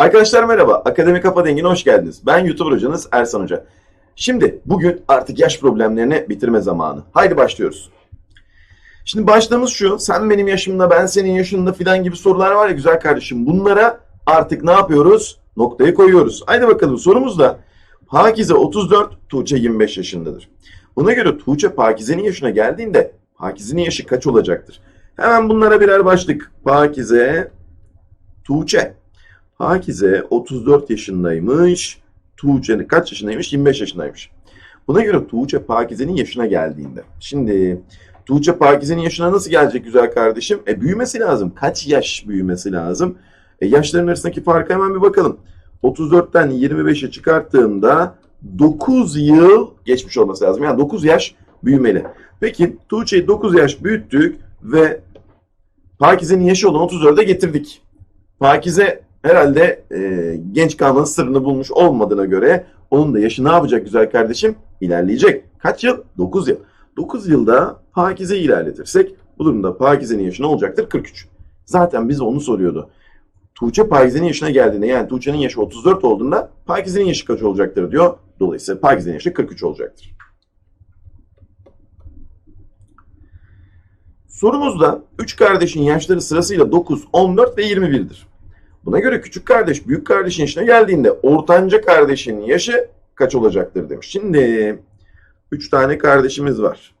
Arkadaşlar merhaba. Akademi Kafa Dengi'ne hoş geldiniz. Ben YouTuber hocanız Ersan Hoca. Şimdi bugün artık yaş problemlerini bitirme zamanı. Haydi başlıyoruz. Şimdi başlığımız şu. Sen benim yaşımda, ben senin yaşında filan gibi sorular var ya güzel kardeşim. Bunlara artık ne yapıyoruz? Noktayı koyuyoruz. Haydi bakalım sorumuz da. Pakize 34, Tuğçe 25 yaşındadır. Buna göre Tuğçe Pakize'nin yaşına geldiğinde Pakize'nin yaşı kaç olacaktır? Hemen bunlara birer başlık. Pakize, Tuğçe. Pakize 34 yaşındaymış. Tuğçe kaç yaşındaymış? 25 yaşındaymış. Buna göre Tuğçe Pakize'nin yaşına geldiğinde. Şimdi Tuğçe Pakize'nin yaşına nasıl gelecek güzel kardeşim? E büyümesi lazım. Kaç yaş büyümesi lazım? E yaşların arasındaki farka hemen bir bakalım. 34'ten 25'e çıkarttığımda 9 yıl geçmiş olması lazım. Yani 9 yaş büyümeli. Peki Tuğçe'yi 9 yaş büyüttük ve Pakize'nin yaşı olan 34'e getirdik. Pakize herhalde e, genç kalmanın sırrını bulmuş olmadığına göre onun da yaşı ne yapacak güzel kardeşim? İlerleyecek. Kaç yıl? 9 yıl. 9 yılda Pakize ilerletirsek bu durumda Pakize'nin yaşı ne olacaktır? 43. Zaten bize onu soruyordu. Tuğçe Pakize'nin yaşına geldiğinde yani Tuğçe'nin yaşı 34 olduğunda Pakize'nin yaşı kaç olacaktır diyor. Dolayısıyla Pakize'nin yaşı 43 olacaktır. Sorumuzda 3 kardeşin yaşları sırasıyla 9, 14 ve 21'dir. Buna göre küçük kardeş büyük kardeşin yaşına geldiğinde ortanca kardeşin yaşı kaç olacaktır demiş. Şimdi 3 tane kardeşimiz var.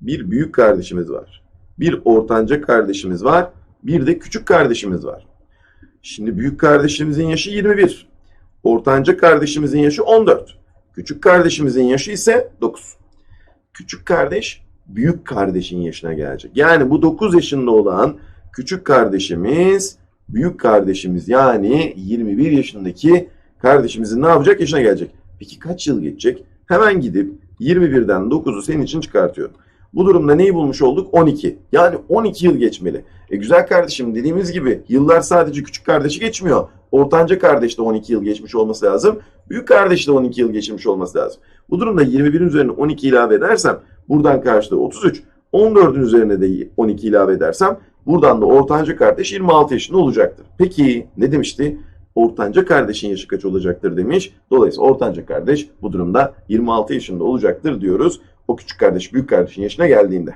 Bir büyük kardeşimiz var. Bir ortanca kardeşimiz var. Bir de küçük kardeşimiz var. Şimdi büyük kardeşimizin yaşı 21. Ortanca kardeşimizin yaşı 14. Küçük kardeşimizin yaşı ise 9. Küçük kardeş büyük kardeşin yaşına gelecek. Yani bu 9 yaşında olan küçük kardeşimiz büyük kardeşimiz yani 21 yaşındaki kardeşimizin ne yapacak yaşına gelecek. Peki kaç yıl geçecek? Hemen gidip 21'den 9'u senin için çıkartıyorum. Bu durumda neyi bulmuş olduk? 12. Yani 12 yıl geçmeli. E güzel kardeşim dediğimiz gibi yıllar sadece küçük kardeşi geçmiyor. Ortanca kardeş de 12 yıl geçmiş olması lazım. Büyük kardeş de 12 yıl geçirmiş olması lazım. Bu durumda 21'in üzerine 12 ilave edersem buradan karşılığı 33. 14'ün üzerine de 12 ilave edersem buradan da ortanca kardeş 26 yaşında olacaktır. Peki ne demişti? Ortanca kardeşin yaşı kaç olacaktır demiş. Dolayısıyla ortanca kardeş bu durumda 26 yaşında olacaktır diyoruz. O küçük kardeş büyük kardeşin yaşına geldiğinde.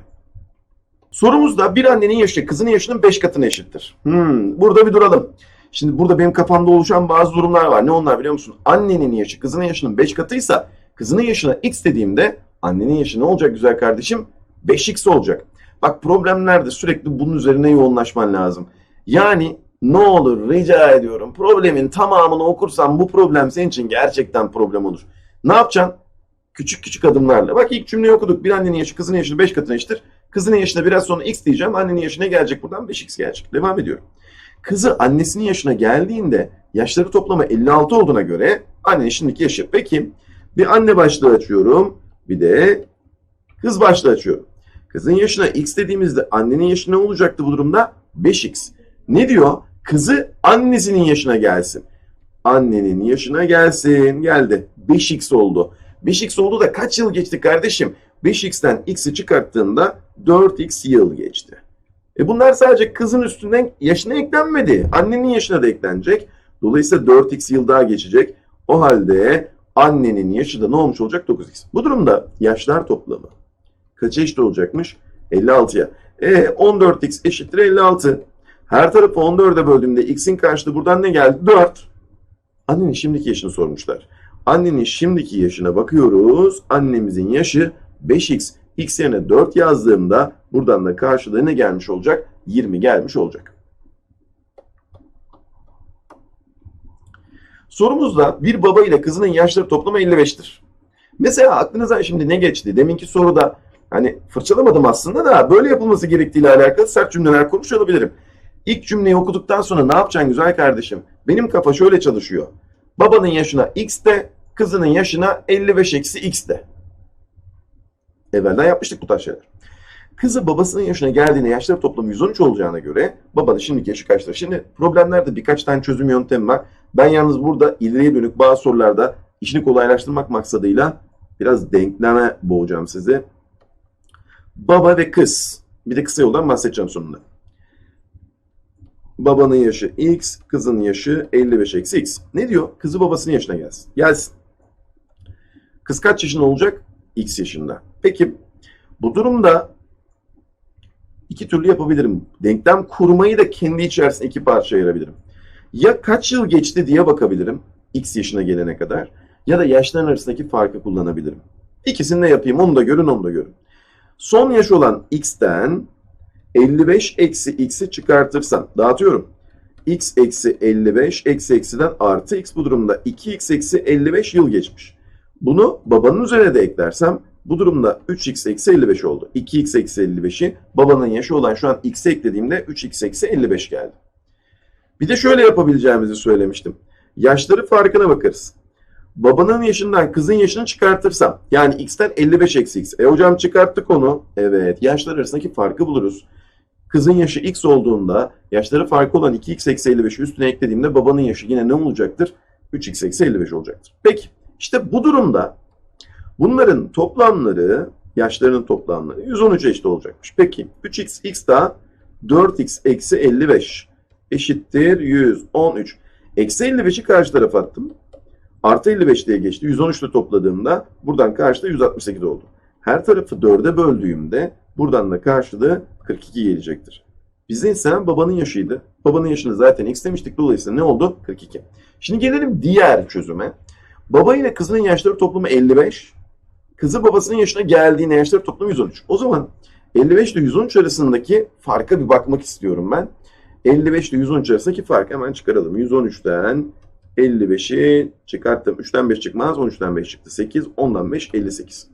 Sorumuzda bir annenin yaşı kızının yaşının 5 katına eşittir. Hmm, burada bir duralım. Şimdi burada benim kafamda oluşan bazı durumlar var. Ne onlar biliyor musun? Annenin yaşı kızının yaşının 5 katıysa kızının yaşına x dediğimde annenin yaşı ne olacak güzel kardeşim? 5x olacak. Bak problemlerde sürekli bunun üzerine yoğunlaşman lazım. Yani ne olur rica ediyorum problemin tamamını okursan bu problem senin için gerçekten problem olur. Ne yapacaksın? Küçük küçük adımlarla. Bak ilk cümleyi okuduk. Bir annenin yaşı kızının yaşını 5 katına eşittir. Kızının yaşına biraz sonra x diyeceğim. Annenin yaşına gelecek buradan 5x gelecek. Devam ediyorum. Kızı annesinin yaşına geldiğinde yaşları toplamı 56 olduğuna göre annenin şimdiki yaşı. Peki bir anne başlığı açıyorum. Bir de kız başlığı açıyorum. Kızın yaşına x dediğimizde annenin yaşı ne olacaktı bu durumda? 5x. Ne diyor? Kızı annesinin yaşına gelsin. Annenin yaşına gelsin. Geldi. 5x oldu. 5x oldu da kaç yıl geçti kardeşim? 5x'ten x'i çıkarttığında 4x yıl geçti. E bunlar sadece kızın üstünden yaşına eklenmedi. Annenin yaşına da eklenecek. Dolayısıyla 4x yıl daha geçecek. O halde annenin yaşı da ne olmuş olacak? 9x. Bu durumda yaşlar toplamı kaça eşit olacakmış? 56'ya. E 14x eşittir 56. Her tarafı 14'e böldüğümde x'in karşılığı buradan ne geldi? 4. Annenin şimdiki yaşını sormuşlar. Annenin şimdiki yaşına bakıyoruz. Annemizin yaşı 5x. x yerine 4 yazdığımda buradan da karşılığı ne gelmiş olacak? 20 gelmiş olacak. Sorumuzda bir baba ile kızının yaşları toplamı 55'tir. Mesela aklınıza şimdi ne geçti? Deminki soruda hani fırçalamadım aslında da böyle yapılması gerektiğiyle alakalı sert cümleler kurmuş olabilirim. İlk cümleyi okuduktan sonra ne yapacaksın güzel kardeşim? Benim kafa şöyle çalışıyor. Babanın yaşına x de, kızının yaşına 55 eksi x de. Evvelden yapmıştık bu tarz şeyler. Kızı babasının yaşına geldiğinde yaşları toplamı 113 olacağına göre babanın şimdiki yaşı kaçtır? Şimdi problemlerde birkaç tane çözüm yöntemi var. Ben yalnız burada ileriye dönük bazı sorularda işini kolaylaştırmak maksadıyla biraz denkleme boğacağım size. Baba ve kız. Bir de kısa yoldan bahsedeceğim sonunda. Babanın yaşı x, kızın yaşı 55 eksi x. Ne diyor? Kızı babasının yaşına gelsin. Gelsin. Kız kaç yaşında olacak? X yaşında. Peki bu durumda iki türlü yapabilirim. Denklem kurmayı da kendi içerisinde iki parça ayırabilirim. Ya kaç yıl geçti diye bakabilirim X yaşına gelene kadar ya da yaşların arasındaki farkı kullanabilirim. İkisini de yapayım. Onu da görün, onu da görün. Son yaş olan X'ten 55 eksi X'i çıkartırsam, dağıtıyorum. X eksi 55 eksi eksiden artı X bu durumda 2X eksi 55 yıl geçmiş. Bunu babanın üzerine de eklersem bu durumda 3x eksi 55 oldu. 2x eksi 55'i babanın yaşı olan şu an x'e eklediğimde 3x eksi 55 geldi. Bir de şöyle yapabileceğimizi söylemiştim. Yaşları farkına bakarız. Babanın yaşından kızın yaşını çıkartırsam yani x'ten 55 eksi x. E hocam çıkarttık onu. Evet yaşlar arasındaki farkı buluruz. Kızın yaşı x olduğunda yaşları farkı olan 2x eksi 55'i üstüne eklediğimde babanın yaşı yine ne olacaktır? 3x eksi 55 olacaktır. Peki işte bu durumda bunların toplamları yaşlarının toplamları 113 eşit olacakmış. Peki 3x x daha 4x eksi 55 eşittir 113. Eksi 55'i karşı tarafa attım. Artı 55 diye geçti. 113 ile topladığımda buradan karşıda 168 oldu. Her tarafı 4'e böldüğümde buradan da karşılığı 42 gelecektir. Bizde istenen babanın yaşıydı. Babanın yaşını zaten x demiştik. Dolayısıyla ne oldu? 42. Şimdi gelelim diğer çözüme. Baba ile kızının yaşları toplamı 55. Kızı babasının yaşına geldiğinde yaşları toplamı 113. O zaman 55 ile 113 arasındaki farka bir bakmak istiyorum ben. 55 ile 113 arasındaki farkı hemen çıkaralım. 113'ten 55'i çıkarttım. 3'ten 5 çıkmaz. 13'ten 5 çıktı. 8. 10'dan 5 58.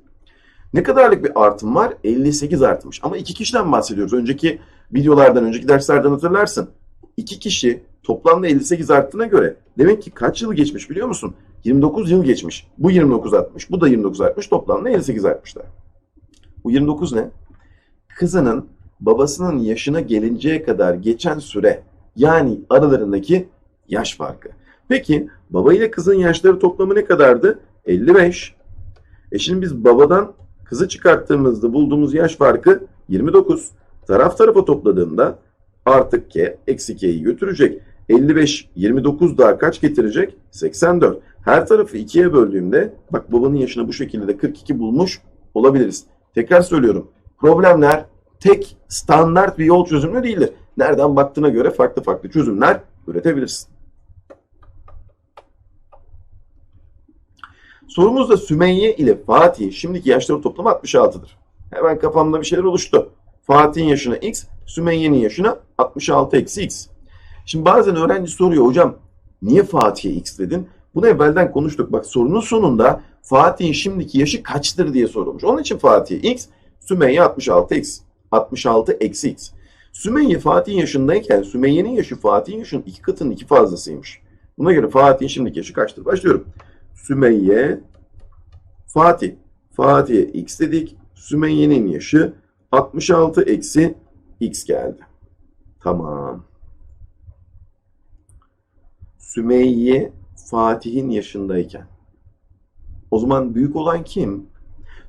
Ne kadarlık bir artım var? 58 artmış. Ama iki kişiden bahsediyoruz. Önceki videolardan, önceki derslerden hatırlarsın. İki kişi toplamda 58 arttığına göre demek ki kaç yıl geçmiş biliyor musun? 29 yıl geçmiş. Bu 29 artmış. Bu da 29 artmış. Toplamda 58 artmışlar. Bu 29 ne? Kızının babasının yaşına gelinceye kadar geçen süre. Yani aralarındaki yaş farkı. Peki baba ile kızın yaşları toplamı ne kadardı? 55. E şimdi biz babadan kızı çıkarttığımızda bulduğumuz yaş farkı 29. Taraf tarafa topladığımda artık k eksi k'yi götürecek. 55, 29 daha kaç getirecek? 84. Her tarafı 2'ye böldüğümde bak babanın yaşını bu şekilde de 42 bulmuş olabiliriz. Tekrar söylüyorum. Problemler tek standart bir yol çözümü değildir. Nereden baktığına göre farklı farklı çözümler üretebilirsin. Sorumuzda Sümeyye ile Fatih şimdiki yaşları toplamı 66'dır. Hemen kafamda bir şeyler oluştu. Fatih'in yaşına x, Sümeyye'nin yaşına 66 eksi x. Şimdi bazen öğrenci soruyor hocam niye Fatih'e x dedin? Bunu evvelden konuştuk. Bak sorunun sonunda Fatih'in şimdiki yaşı kaçtır diye sorulmuş. Onun için Fatih'e x, Sümeyye 66 x. 66 eksi x. Sümeyye Fatih'in yaşındayken Sümeyye'nin yaşı Fatih'in yaşının iki katının iki fazlasıymış. Buna göre Fatih'in şimdiki yaşı kaçtır? Başlıyorum. Sümeyye, Fatih. Fatih'e x dedik. Sümeyye'nin yaşı 66 eksi x geldi. Tamam. Sümeyye Fatih'in yaşındayken. O zaman büyük olan kim?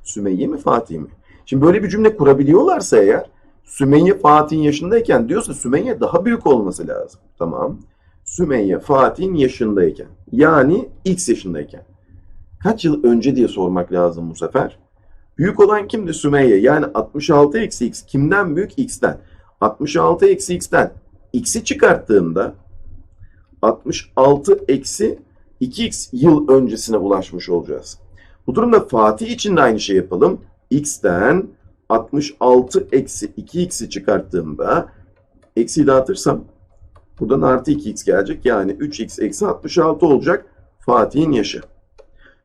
Sümeyye mi Fatih mi? Şimdi böyle bir cümle kurabiliyorlarsa eğer Sümeyye Fatih'in yaşındayken diyorsa Sümeyye daha büyük olması lazım. Tamam. Sümeyye Fatih'in yaşındayken. Yani x yaşındayken. Kaç yıl önce diye sormak lazım bu sefer. Büyük olan kimdi Sümeyye? Yani 66 eksi x kimden büyük? X'ten. 66 eksi x'ten x'i çıkarttığımda 66 eksi 2x yıl öncesine ulaşmış olacağız. Bu durumda Fatih için de aynı şey yapalım. x'ten 66 eksi 2x'i çıkarttığımda eksiyi dağıtırsam buradan artı 2x gelecek. Yani 3x eksi 66 olacak Fatih'in yaşı.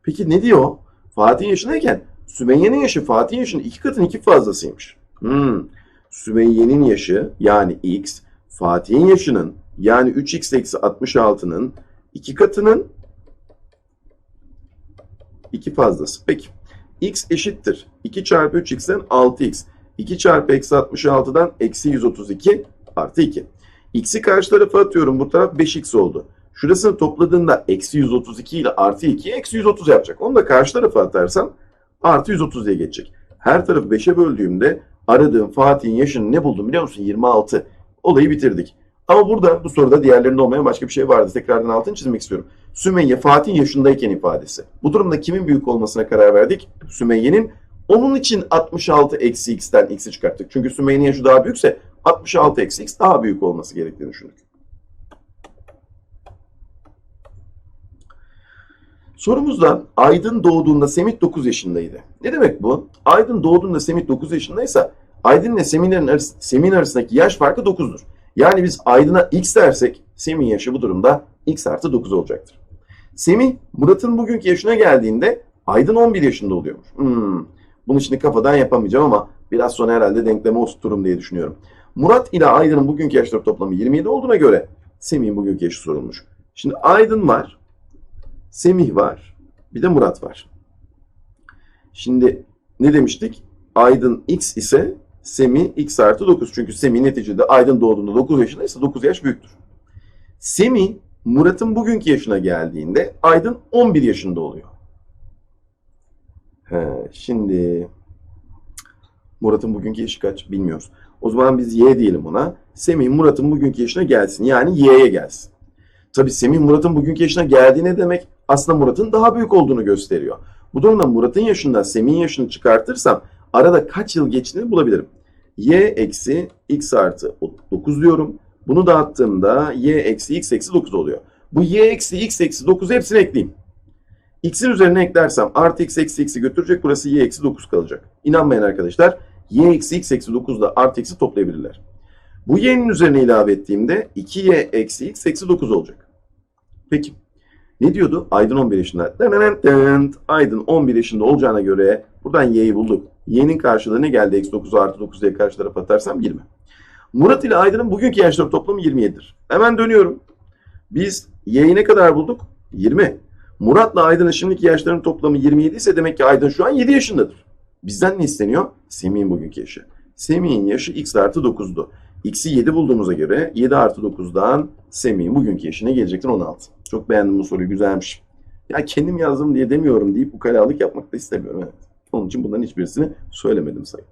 Peki ne diyor? Fatih'in yaşındayken Sümeyye'nin yaşı Fatih'in yaşının iki katının iki fazlasıymış. Hmm. Sümeyye'nin yaşı yani x Fatih'in yaşının yani 3x eksi 66'nın iki katının iki fazlası. Peki x eşittir. 2 çarpı 3x'ten 6x. 2 çarpı eksi 66'dan eksi 132 artı 2. x'i karşı tarafa atıyorum. Bu taraf 5x oldu. Şurasını topladığında eksi 132 ile artı 2 eksi 130 yapacak. Onu da karşı tarafa atarsam artı 130 diye geçecek. Her tarafı 5'e böldüğümde aradığım Fatih'in yaşını ne buldum biliyor musun? 26. Olayı bitirdik. Ama burada bu soruda diğerlerinde olmayan başka bir şey vardı. Tekrardan altını çizmek istiyorum. Sümeyye Fatih yaşındayken ifadesi. Bu durumda kimin büyük olmasına karar verdik? Sümeyye'nin. Onun için 66 eksi x'ten x'i çıkarttık. Çünkü Sümeyye'nin yaşı daha büyükse 66 eksi x daha büyük olması gerektiğini düşündük. Sorumuzda Aydın doğduğunda Semih 9 yaşındaydı. Ne demek bu? Aydın doğduğunda Semih 9 yaşındaysa Aydın ile Semih'in arası, Semih'in arasındaki yaş farkı 9'dur. Yani biz Aydın'a x dersek Semih'in yaşı bu durumda x artı 9 olacaktır. Semih Murat'ın bugünkü yaşına geldiğinde Aydın 11 yaşında oluyormuş. Hmm, bunu şimdi kafadan yapamayacağım ama biraz sonra herhalde denkleme oturturum diye düşünüyorum. Murat ile Aydın'ın bugünkü yaşları toplamı 27 olduğuna göre Semih'in bugünkü yaşı sorulmuş. Şimdi Aydın var, Semih var, bir de Murat var. Şimdi ne demiştik? Aydın x ise Semih x artı 9. Çünkü Semih neticede Aydın doğduğunda 9 yaşındaysa 9 yaş büyüktür. Semih Murat'ın bugünkü yaşına geldiğinde Aydın 11 yaşında oluyor. He, şimdi Murat'ın bugünkü yaşı kaç bilmiyoruz. O zaman biz Y diyelim ona. Semih Murat'ın bugünkü yaşına gelsin. Yani Y'ye gelsin. Tabii Semih Murat'ın bugünkü yaşına geldiği ne demek? Aslında Murat'ın daha büyük olduğunu gösteriyor. Bu durumda Murat'ın yaşından Semih'in yaşını çıkartırsam arada kaç yıl geçtiğini bulabilirim. Y eksi x artı 9 diyorum. Bunu dağıttığımda y eksi x eksi 9 oluyor. Bu y eksi x eksi 9 hepsini ekleyeyim. X'in üzerine eklersem artı x eksi x'i götürecek. Burası y eksi 9 kalacak. İnanmayın arkadaşlar. Y eksi x eksi 9 da artı x'i toplayabilirler. Bu y'nin üzerine ilave ettiğimde 2y eksi x eksi 9 olacak. Peki. Ne diyordu? Aydın 11 yaşında. Aydın 11 yaşında olacağına göre buradan y'yi bulduk. Y'nin karşılığı ne geldi? Eksi 9 artı 9 diye karşı tarafa atarsam 20. Murat ile Aydın'ın bugünkü yaşları toplamı 27'dir. Hemen dönüyorum. Biz y'yi ne kadar bulduk? 20. Murat'la Aydın'ın şimdiki yaşlarının toplamı 27 ise demek ki Aydın şu an 7 yaşındadır. Bizden ne isteniyor? Semih'in bugünkü yaşı. Semih'in yaşı x artı 9'du. X'i 7 bulduğumuza göre 7 artı 9'dan Semih'in bugünkü yaşına gelecektir 16. Çok beğendim bu soruyu güzelmiş. Ya kendim yazdım diye demiyorum deyip ukalalık yapmak da istemiyorum. Evet. Onun için bunların hiçbirisini söylemedim sayın.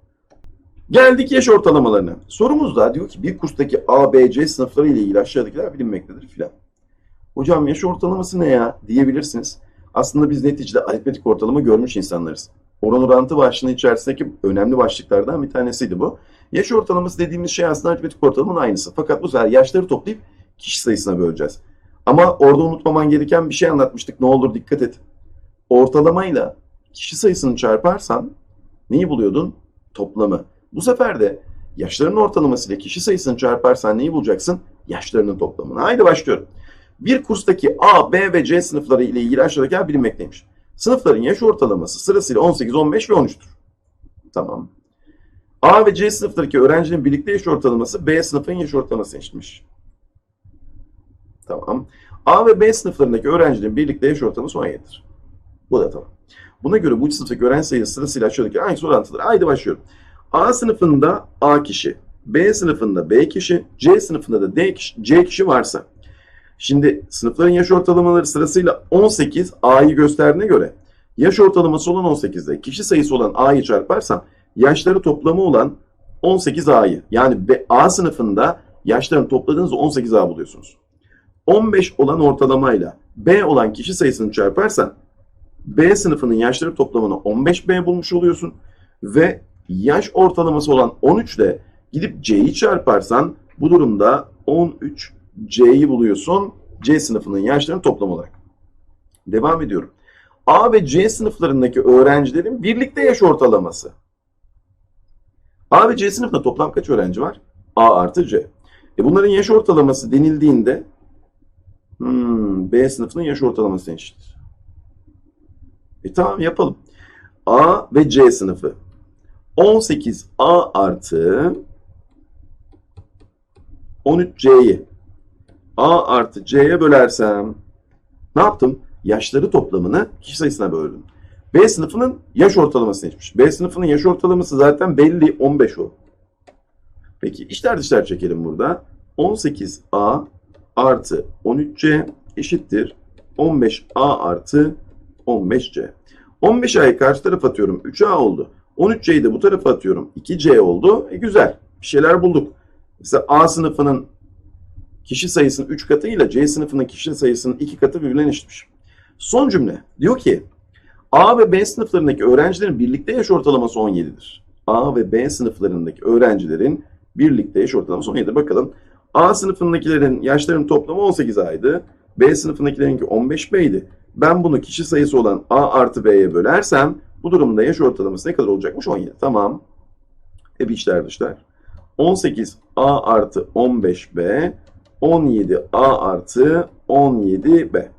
Geldik yaş ortalamalarına. Sorumuzda diyor ki bir kurstaki A, B, C sınıfları ile ilgili aşağıdakiler bilinmektedir filan. Hocam yaş ortalaması ne ya diyebilirsiniz. Aslında biz neticede aritmetik ortalama görmüş insanlarız. Oran orantı başlığı içerisindeki önemli başlıklardan bir tanesiydi bu. Yaş ortalaması dediğimiz şey aslında aritmetik ortalamanın aynısı. Fakat bu sefer yaşları toplayıp kişi sayısına böleceğiz. Ama orada unutmaman gereken bir şey anlatmıştık. Ne olur dikkat et. Ortalamayla kişi sayısını çarparsan neyi buluyordun? Toplamı. Bu sefer de yaşlarının ortalaması ile kişi sayısını çarparsan neyi bulacaksın? Yaşlarının toplamını. Haydi başlıyorum. Bir kurstaki A, B ve C sınıfları ile ilgili aşağıdakiler bilinmekteymiş. Sınıfların yaş ortalaması sırasıyla 18, 15 ve 13'tür. Tamam. A ve C sınıftaki öğrencinin birlikte yaş ortalaması B sınıfın yaş ortalaması eşitmiş. Tamam. A ve B sınıflarındaki öğrencinin birlikte yaş ortalaması 17'dir. Bu da tamam. Buna göre bu sınıftaki öğrenci sayısı sırasıyla aşağıdaki aynı orantıdır. Haydi başlıyorum. A sınıfında A kişi, B sınıfında B kişi, C sınıfında da D kişi, C kişi varsa. Şimdi sınıfların yaş ortalamaları sırasıyla 18 A'yı gösterdiğine göre yaş ortalaması olan 18'de kişi sayısı olan A'yı çarparsam yaşları toplamı olan 18 A'yı yani A sınıfında yaşlarını topladığınızda 18 A buluyorsunuz. 15 olan ortalamayla B olan kişi sayısını çarparsan B sınıfının yaşları toplamını 15B bulmuş oluyorsun ve yaş ortalaması olan 13 ile gidip C'yi çarparsan bu durumda 13 C'yi buluyorsun. C sınıfının yaşlarının toplam olarak. Devam ediyorum. A ve C sınıflarındaki öğrencilerin birlikte yaş ortalaması. A ve C sınıfında toplam kaç öğrenci var? A artı C. E bunların yaş ortalaması denildiğinde hmm, B sınıfının yaş ortalaması eşittir. E tamam yapalım. A ve C sınıfı. 18A artı 13C'yi A artı C'ye bölersem ne yaptım? Yaşları toplamını kişi sayısına böldüm. B sınıfının yaş ortalaması seçmiş. B sınıfının yaş ortalaması zaten belli 15 o. Peki içler dışlar çekelim burada. 18A artı 13C eşittir 15A artı 15C. 15A'yı karşı tarafa atıyorum. 3A oldu. 13C'yi de bu tarafa atıyorum. 2C oldu. E güzel. Bir şeyler bulduk. Mesela A sınıfının kişi sayısının 3 katı ile C sınıfının kişi sayısının 2 katı birbirine eşitmiş. Son cümle diyor ki A ve B sınıflarındaki öğrencilerin birlikte yaş ortalaması 17'dir. A ve B sınıflarındaki öğrencilerin birlikte yaş ortalaması 17'dir. Bakalım A sınıfındakilerin yaşlarının toplamı 18 aydı. B sınıfındakilerinki 15 B'ydi. Ben bunu kişi sayısı olan A artı B'ye bölersem bu durumda yaş ortalaması ne kadar olacakmış? 17. Tamam. Hep içler dışlar. 18 A artı 15 B 17 A artı 17 B.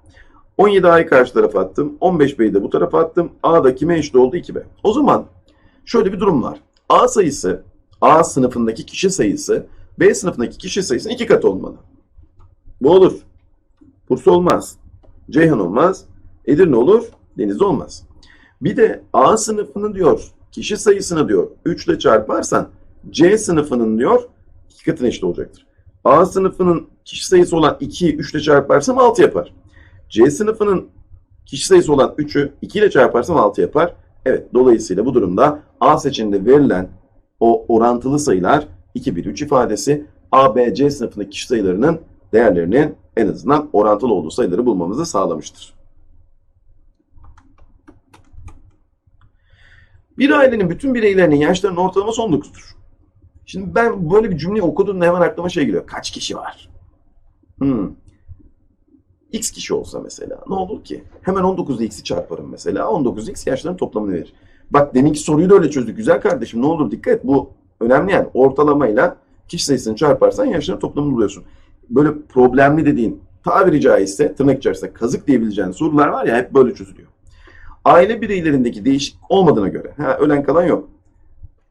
17 A'yı karşı tarafa attım. 15 B'yi de bu tarafa attım. A da kime eşit oldu? 2B. O zaman şöyle bir durum var. A sayısı A sınıfındaki kişi sayısı B sınıfındaki kişi sayısının iki katı olmalı. Bu olur. Bursa olmaz. Ceyhan olmaz. Edirne olur. Denizli olmaz. Bir de A sınıfının diyor kişi sayısını diyor 3 ile çarparsan C sınıfının diyor iki katına eşit olacaktır. A sınıfının kişi sayısı olan 2'yi 3 ile çarparsam 6 yapar. C sınıfının kişi sayısı olan 3'ü 2 ile çarparsam 6 yapar. Evet dolayısıyla bu durumda A seçeneğinde verilen o orantılı sayılar 2, 1, 3 ifadesi A, B, C sınıfındaki kişi sayılarının değerlerinin en azından orantılı olduğu sayıları bulmamızı sağlamıştır. Bir ailenin bütün bireylerinin yaşlarının ortalaması 19'dur. Şimdi ben böyle bir cümleyi okuduğumda hemen aklıma şey geliyor. Kaç kişi var? Hmm. X kişi olsa mesela ne olur ki? Hemen 19'da x'i çarparım mesela. 19x yaşların toplamını verir. Bak deminki soruyu da öyle çözdük. Güzel kardeşim ne olur dikkat et. Bu önemli yani. Ortalamayla kişi sayısını çarparsan yaşların toplamını buluyorsun. Böyle problemli dediğin tabiri caizse tırnak içerisinde kazık diyebileceğin sorular var ya hep böyle çözülüyor. Aile bireylerindeki değişiklik olmadığına göre ha, ölen kalan yok.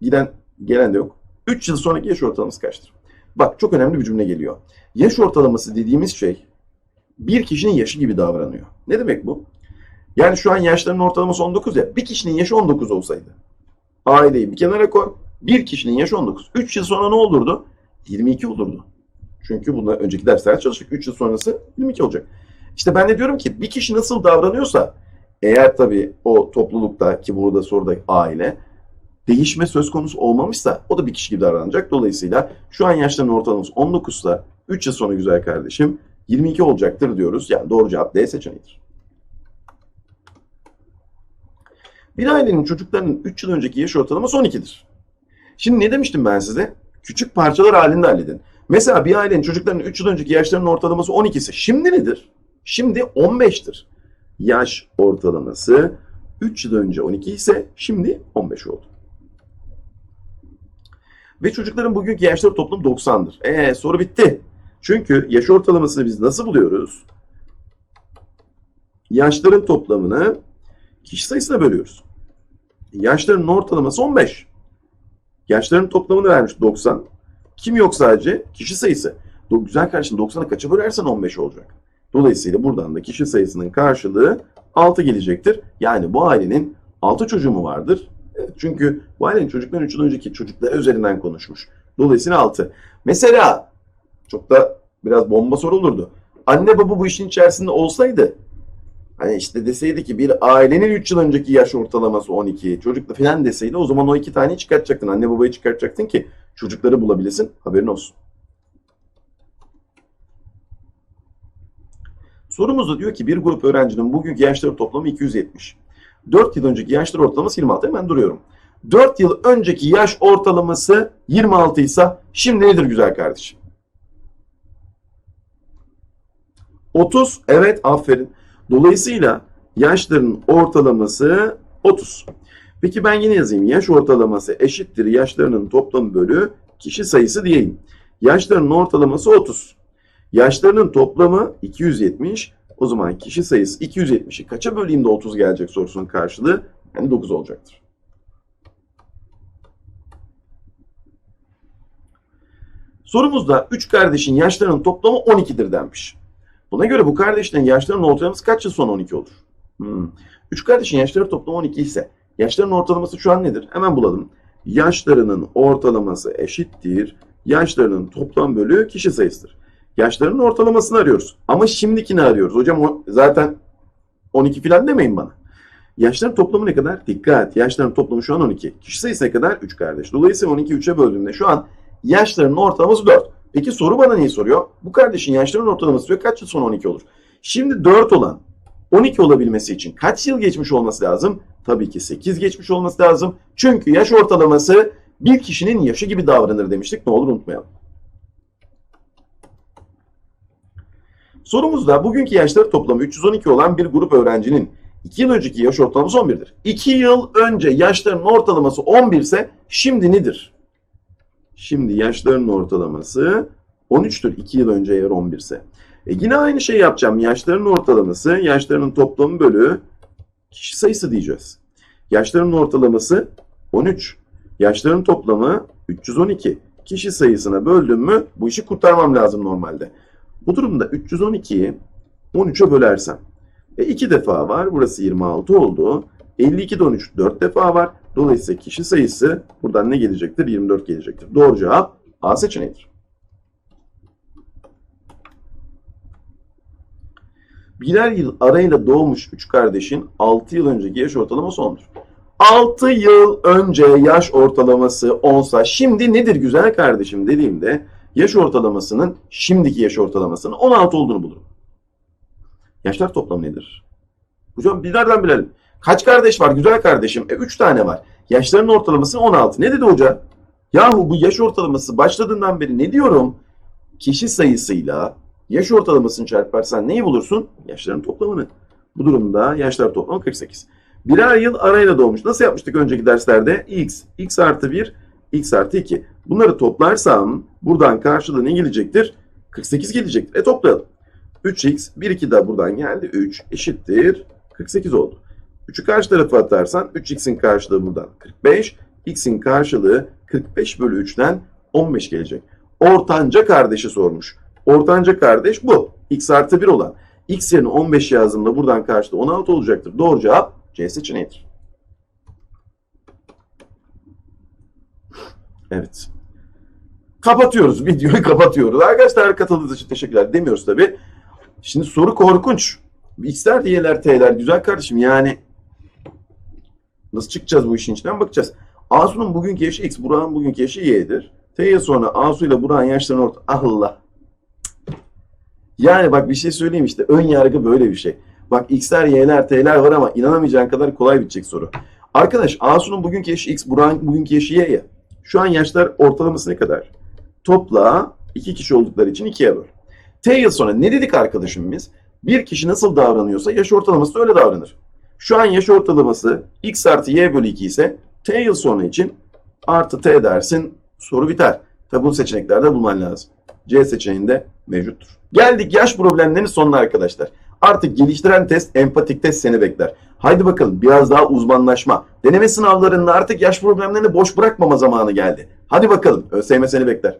Giden gelen de yok. 3 yıl sonraki yaş ortalaması kaçtır? Bak çok önemli bir cümle geliyor. Yaş ortalaması dediğimiz şey bir kişinin yaşı gibi davranıyor. Ne demek bu? Yani şu an yaşlarının ortalaması 19 ya. Bir kişinin yaşı 19 olsaydı. Aileyi bir kenara koy. Bir kişinin yaşı 19. 3 yıl sonra ne olurdu? 22 olurdu. Çünkü bundan önceki derslerde çalıştık. 3 yıl sonrası 22 olacak. İşte ben de diyorum ki bir kişi nasıl davranıyorsa eğer tabii o toplulukta ki burada soruda aile değişme söz konusu olmamışsa o da bir kişi gibi davranacak. Dolayısıyla şu an yaşlarının ortalaması 19 ise 3 yıl sonra güzel kardeşim 22 olacaktır diyoruz. Yani doğru cevap D seçeneğidir. Bir ailenin çocuklarının 3 yıl önceki yaş ortalaması 12'dir. Şimdi ne demiştim ben size? Küçük parçalar halinde halledin. Mesela bir ailenin çocuklarının 3 yıl önceki yaşlarının ortalaması 12 ise şimdi nedir? Şimdi 15'tir. Yaş ortalaması 3 yıl önce 12 ise şimdi 15 oldu. Ve çocukların bugünkü yaşları toplam 90'dır. Eee soru bitti. Çünkü yaş ortalamasını biz nasıl buluyoruz? Yaşların toplamını kişi sayısına bölüyoruz. Yaşların ortalaması 15. Yaşların toplamını vermiş 90. Kim yok sadece? Kişi sayısı. Güzel karşılığı 90'ı kaça bölersen 15 olacak. Dolayısıyla buradan da kişi sayısının karşılığı 6 gelecektir. Yani bu ailenin 6 çocuğu mu vardır? Evet, çünkü bu ailenin çocukların 3 yıl önceki çocukları üzerinden konuşmuş. Dolayısıyla 6. Mesela çok da biraz bomba soru olurdu. Anne baba bu işin içerisinde olsaydı hani işte deseydi ki bir ailenin 3 yıl önceki yaş ortalaması 12 çocukla falan deseydi o zaman o iki taneyi çıkartacaktın. Anne babayı çıkartacaktın ki çocukları bulabilesin. Haberin olsun. Sorumuzda diyor ki bir grup öğrencinin bugünkü yaşları toplamı 270. 4 yıl önceki yaşları ortalaması 26. Hemen duruyorum. 4 yıl önceki yaş ortalaması 26 ise şimdi nedir güzel kardeşim? 30. Evet aferin. Dolayısıyla yaşların ortalaması 30. Peki ben yine yazayım. Yaş ortalaması eşittir yaşlarının toplamı bölü kişi sayısı diyeyim. Yaşlarının ortalaması 30. Yaşlarının toplamı 270. O zaman kişi sayısı 270'i kaça böleyim de 30 gelecek sorusunun karşılığı yani 9 olacaktır. Sorumuzda 3 kardeşin yaşlarının toplamı 12'dir denmiş. Buna göre bu kardeşlerin yaşlarının ortalaması kaç yıl sonra 12 olur? Hmm. 3 kardeşin yaşları toplamı 12 ise yaşlarının ortalaması şu an nedir? Hemen bulalım. Yaşlarının ortalaması eşittir. Yaşlarının toplam bölü kişi sayısıdır. Yaşlarının ortalamasını arıyoruz. Ama şimdikini arıyoruz. Hocam zaten 12 falan demeyin bana. Yaşların toplamı ne kadar? Dikkat. Yaşların toplamı şu an 12. Kişi sayısı ne kadar? 3 kardeş. Dolayısıyla 12 3'e böldüğümde şu an yaşlarının ortalaması 4. Peki soru bana neyi soruyor? Bu kardeşin yaşlarının ortalaması diyor kaç yıl sonra 12 olur? Şimdi 4 olan 12 olabilmesi için kaç yıl geçmiş olması lazım? Tabii ki 8 geçmiş olması lazım. Çünkü yaş ortalaması bir kişinin yaşı gibi davranır demiştik. Ne olur unutmayalım. Sorumuzda bugünkü yaşları toplamı 312 olan bir grup öğrencinin 2 yıl önceki yaş ortalaması 11'dir. 2 yıl önce yaşlarının ortalaması 11 ise şimdi nedir? Şimdi yaşlarının ortalaması 13'tür 2 yıl önce eğer 11 ise. E yine aynı şeyi yapacağım. Yaşlarının ortalaması, yaşlarının toplamı bölü kişi sayısı diyeceğiz. Yaşlarının ortalaması 13. Yaşların toplamı 312. Kişi sayısına böldüm mü bu işi kurtarmam lazım normalde. Bu durumda 312'yi 13'e bölersem. E 2 defa var. Burası 26 oldu. 52'de 13 4 defa var. Dolayısıyla kişi sayısı buradan ne gelecektir? 24 gelecektir. Doğru cevap A seçeneğidir. Birer yıl arayla doğmuş 3 kardeşin 6 yıl önceki yaş ortalaması 10'dur. 6 yıl önce yaş ortalaması 10'sa şimdi nedir güzel kardeşim dediğimde yaş ortalamasının şimdiki yaş ortalamasının 16 olduğunu bulurum. Yaşlar toplamı nedir? Hocam bir nereden bilelim? Kaç kardeş var güzel kardeşim? E 3 tane var. Yaşlarının ortalaması 16. Ne dedi hoca? Yahu bu yaş ortalaması başladığından beri ne diyorum? Kişi sayısıyla yaş ortalamasını çarparsan neyi bulursun? Yaşların toplamını. Bu durumda yaşlar toplamı 48. Birer yıl arayla doğmuş. Nasıl yapmıştık önceki derslerde? X. X artı 1, X artı 2. Bunları toplarsam buradan karşılığı ne gelecektir? 48 gelecektir. E toplayalım. 3x, 1, 2 de buradan geldi. 3 eşittir 48 oldu. 3'ü karşı tarafa atarsan 3x'in karşılığı buradan 45. x'in karşılığı 45 bölü 3'ten 15 gelecek. Ortanca kardeşi sormuş. Ortanca kardeş bu. x artı 1 olan. x yerine 15 yazdığımda buradan karşılığı 16 olacaktır. Doğru cevap C seçeneğidir. Evet. Kapatıyoruz. Videoyu kapatıyoruz. Arkadaşlar katıldığınız için teşekkürler demiyoruz tabii. Şimdi soru korkunç. X'ler, Y'ler, T'ler güzel kardeşim yani nasıl çıkacağız bu işin içinden bakacağız. Asu'nun bugünkü yaşı X, Burak'ın bugünkü yaşı Y'dir. T'ye sonra Asu ile Burak'ın yaşlarının orta... Ah Allah. Yani bak bir şey söyleyeyim işte ön yargı böyle bir şey. Bak X'ler, Y'ler, T'ler var ama inanamayacağın kadar kolay bitecek soru. Arkadaş Asu'nun bugünkü yaşı X, Burak'ın bugünkü yaşı Y ya. Şu an yaşlar ortalaması ne kadar? Topla iki kişi oldukları için ikiye böl. T yıl sonra ne dedik arkadaşım biz? Bir kişi nasıl davranıyorsa yaş ortalaması da öyle davranır. Şu an yaş ortalaması x artı y bölü 2 ise t yıl sonra için artı t dersin soru biter. Tabi bu seçeneklerde bulman lazım. C seçeneğinde mevcuttur. Geldik yaş problemlerinin sonuna arkadaşlar. Artık geliştiren test, empatik test seni bekler. Haydi bakalım biraz daha uzmanlaşma. Deneme sınavlarında artık yaş problemlerini boş bırakmama zamanı geldi. Hadi bakalım ÖSYM seni bekler.